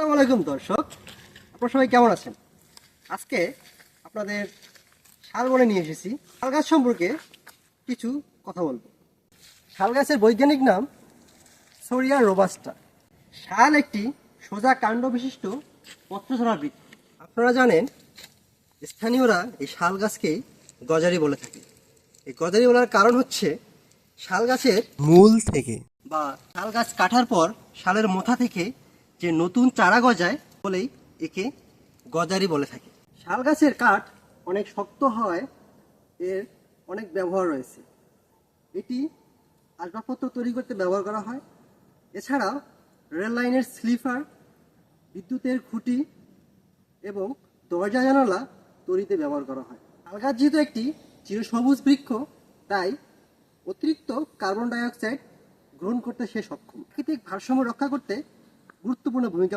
আসসালামু আলাইকুম দর্শক। আপনারা সবাই কেমন আছেন? আজকে আপনাদের শাল বনে নিয়ে এসেছি। শাল গাছ সম্পর্কে কিছু কথা বলব। শাল গাছের বৈজ্ঞানিক নাম সোরিয়া রোবাস্টা। শাল একটি সোজা কাণ্ড বিশিষ্ট পত্রছড়া বৃক্ষ। আপনারা জানেন স্থানীয়রা এই শাল গাছকেই গজারি বলে থাকে এই গজারি বলার কারণ হচ্ছে শাল গাছের মূল থেকে। বা শাল গাছ কাটার পর শালের মোথা থেকে যে নতুন চারা গজায় বলেই একে গজারি বলে থাকে। শাল গাছের কাঠ অনেক শক্ত হয়, এর অনেক ব্যবহার রয়েছে। এটি আসবাবপত্র তৈরি করতে ব্যবহার করা হয়। এছাড়াও রেল লাইনের স্লিপার, বিদ্যুতের খুঁটি এবং দরজা জানালা তৈরিতে ব্যবহার করা হয়। শালগাছ যেহেতু একটি চিরসবুজ বৃক্ষ, তাই অতিরিক্ত কার্বন ডাই অক্সাইড গ্রহণ করতে সে সক্ষম। প্রাকৃতিক ভারসাম্য রক্ষা করতে গুরুত্বপূর্ণ ভূমিকা